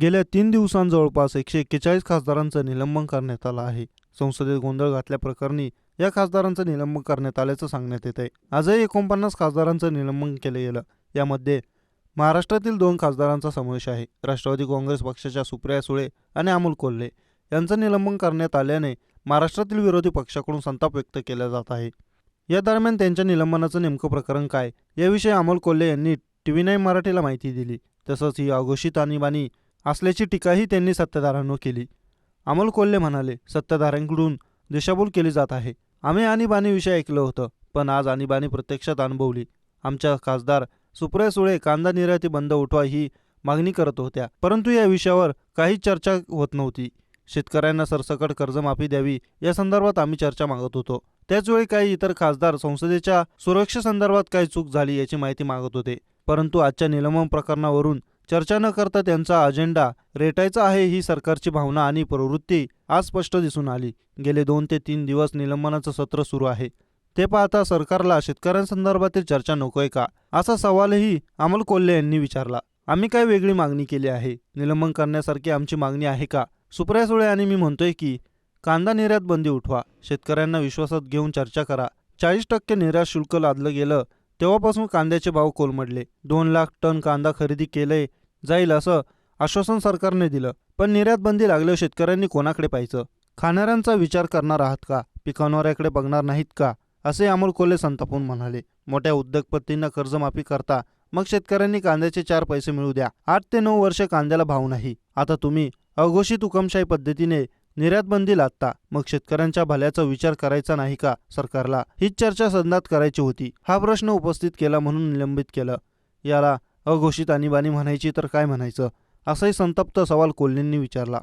गेल्या तीन दिवसांत जवळपास एकशे एक्केचाळीस खासदारांचं निलंबन करण्यात आलं आहे. संसदेत गोंधळ घातल्याप्रकरणी या खासदारांचं निलंबन करण्यात आल्याचं सांगण्यात येत आहे आजही एकोणपन्नास खासदारांचं निलंबन केलं गेलं. यामध्ये महाराष्ट्रातील दोन खासदारांचा समावेश आहे. राष्ट्रवादी काँग्रेस पक्षाच्या सुप्रिया सुळे आणि अमोल कोल्हे यांचं निलंबन करण्यात आल्याने महाराष्ट्रातील विरोधी पक्षाकडून संताप व्यक्त केला जात आहे. या दरम्यान त्यांच्या निलंबनाचं नेमकं प्रकरण काय? याविषयी अमोल कोल्हे यांनी टी व्ही नाईन मराठीला माहिती दिली. तसंच ही अघोषित आणीबाणी असल्याची टीकाही त्यांनी सत्ताधाऱ्यांवर केली. अमोल कोल्हे म्हणाले सत्ताधाऱ्यांकडून दिशाभूल केली जात आहे. आम्ही आणीबाणीविषयी ऐकलं होतं पण आज आणीबाणी प्रत्यक्षात अनुभवली. आमच्या खासदार सुप्रिया सुळे कांदा निर्याती बंद उठवा ही मागणी करत होत्या. परंतु या विषयावर काही चर्चा होत नव्हती. शेतकऱ्यांना सरसकट कर्जमाफी द्यावी या संदर्भात आम्ही चर्चा मागत होतो. त्याचवेळी काही इतर खासदार संसदेच्या सुरक्षेसंदर्भात काही चूक झाली याची माहिती मागत होते. परंतु आजच्या निलंबन प्रकरणावरून चर्चा न करता त्यांचा अजेंडा रेटायचा आहे ही सरकारची भावना आणि प्रवृत्ती आज स्पष्ट दिसून आली. गेले दोन ते तीन दिवस निलंबनाचं सत्र सुरू आहे. ते पाहता सरकारला शेतकऱ्यांसंदर्भातील चर्चा नकोय का? असा सवालही अमोल कोल्हे यांनी विचारला. आम्ही काय वेगळी मागणी केली आहे? निलंबन करण्यासारखी आमची मागणी आहे का? सुप्रिया सुळे आणि मी म्हणतोय की कांदा निर्यात बंदी उठवा. शेतकऱ्यांना विश्वासात घेऊन चर्चा करा. चाळीस टक्के निर्यात शुल्क लादलं गेलं तेव्हापासून कांद्याचे भाव कोलमडले. दोन लाख टन कांदा खरेदी केले जाईल असं आश्वासन सरकारने दिलं. पण निर्यात बंदी लागल्यावर शेतकऱ्यांनी कोणाकडे पाहायचं? खाणाऱ्यांचा विचार करणार आहात का? पिकवणाऱ्याकडे बघणार नाहीत का? असे अमोल कोल्हे संतापून म्हणाले. मोठ्या उद्योगपतींना कर्जमाफी करता मग शेतकऱ्यांनी कांद्याचे चार पैसे मिळू द्या. आठ ते नऊ वर्ष कांद्याला भाव नाही. आता तुम्ही अघोषित हुकमशाही पद्धतीने निर्यात बंदी लादता. मग शेतकऱ्यांच्या भल्याचा विचार करायचा नाही का सरकारला? हीच चर्चा सदनात करायची होती. हा प्रश्न उपस्थित केला म्हणून निलंबित केलं. याला अघोषित आणीबाणी म्हणायची तर काय म्हणायचं? असाही संतप्त सवाल कोल्हेंनी विचारला.